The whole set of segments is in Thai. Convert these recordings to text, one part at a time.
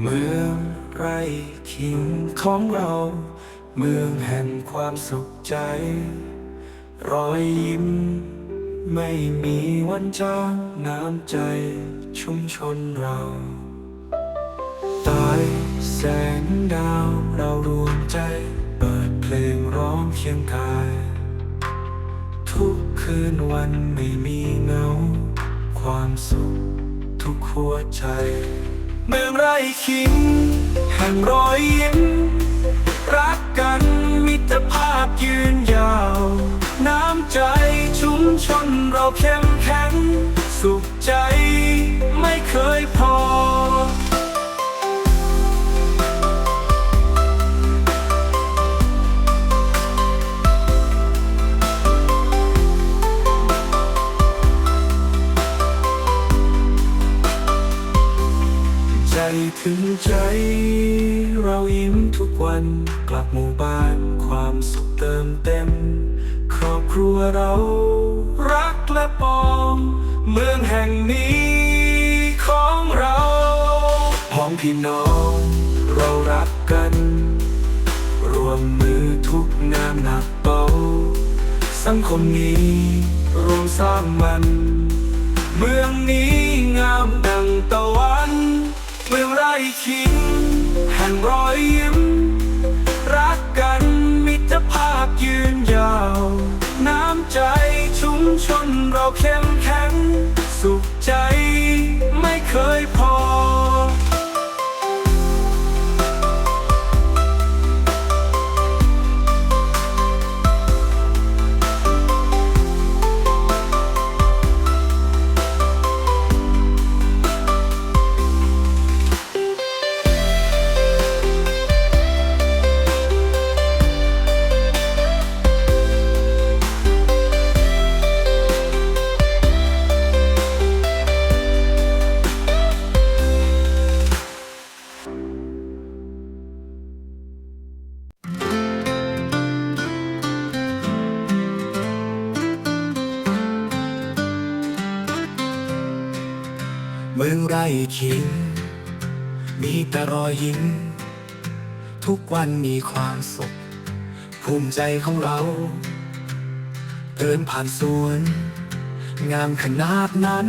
เมืองไรขิงของเรา เมืองแห่งความสุขใจ รอยยิ้ม ไม่มีวันจางน้ำใจชุมชนเราใตายแสงดาวเรารวมใจ เปิดเพลงร้องเคียงกาย ทุกคืนวันไม่มีเงา ความสุขทุกหัวใจ เมืองไร่ขิงแห่งรอยยิ้ม รักกันมิตรภาพยืนยาว น้ำใจชุมชนเราเข้มแข็ง ถึงใจเรายิ้มทุกวันกลับหมู่บ้านความสุขเติมเต็ม ครอบครัวเรารักและปองเมืองแห่งนี้ของเราพ้องพี่น้องเรารักกัน รวมมือทุกงานหนักเบาสังคมนี้รวมสร้างมัน เมืองนี้งามดังตะวัน เมืองไรขิงแห่งรอ มืองไรขิง มีแต่รอยยิ้ม ทุกวันมีความสุข ภูมิใจของเรา เดินผ่านสวน งามขนาดนั้น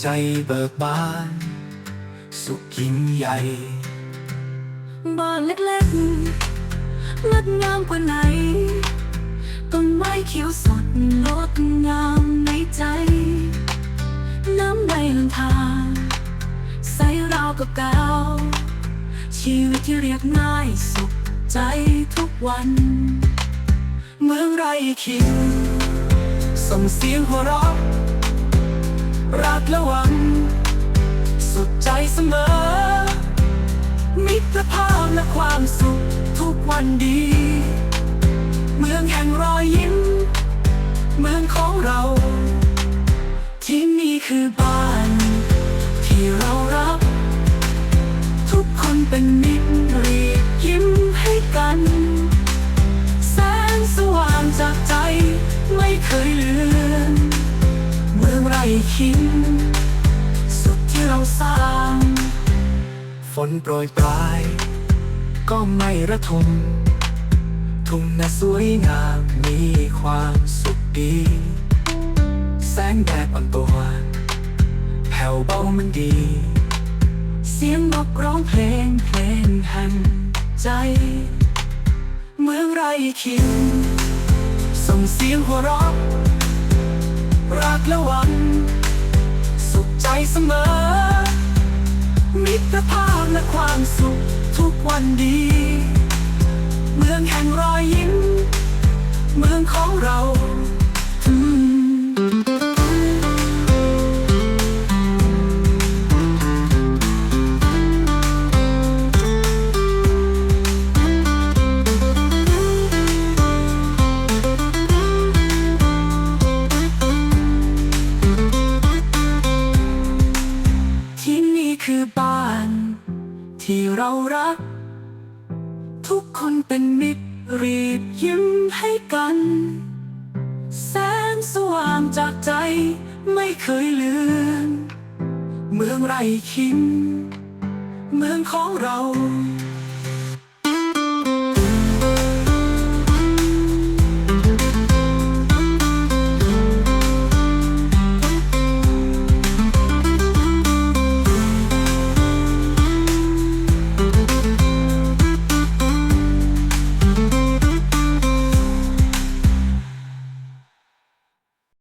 ใจเบิกบาน สุขยิ่งใหญ่ บ้านเล็กๆงดงามกว่าไหน ต้นไม้เขียวสดงดงามในใจ ลำธารใส่ราวกับกาวชีวิตที่เรียบง่ายสุขใจทุกวัน เมืองไรขิงส่งเสียงหัวเราะรักและหวังสุดใจเสมอ มิตรภาพและความสุขทุกวันดี เมืองแห่งรอยยิ้ม เมืองของเรา ที่นี่คือ เป็นมิตรรีบยิ้มให้กัน แสงสว่างจากใจไม่เคยเลือนเมืองไรคิงสุดที่เราสร้าง ฝนโปรยปลาย ก็ไม่ระทม ทุ่งนาสวยงามมีความสุขดี แสงแดดอ่อนตัวแผ่วเบามันดี สียงนกร้องเพลงเพลงห่งใจ เมืองไรคิงส่งเสียงหัวเราะรักและหวังสุขใจเสมอ มิตรภาพและความสุขทุกวันดี เมืองแห่งรอยยิ้ม เมืองของเรา คือบ้าน ที่เรารัก ทุกคนเป็นมิตรรีบยิ้มให้กัน แสงสว่างจากใจไม่เคยเลือน เมืองไร่คิม เมืองของเรา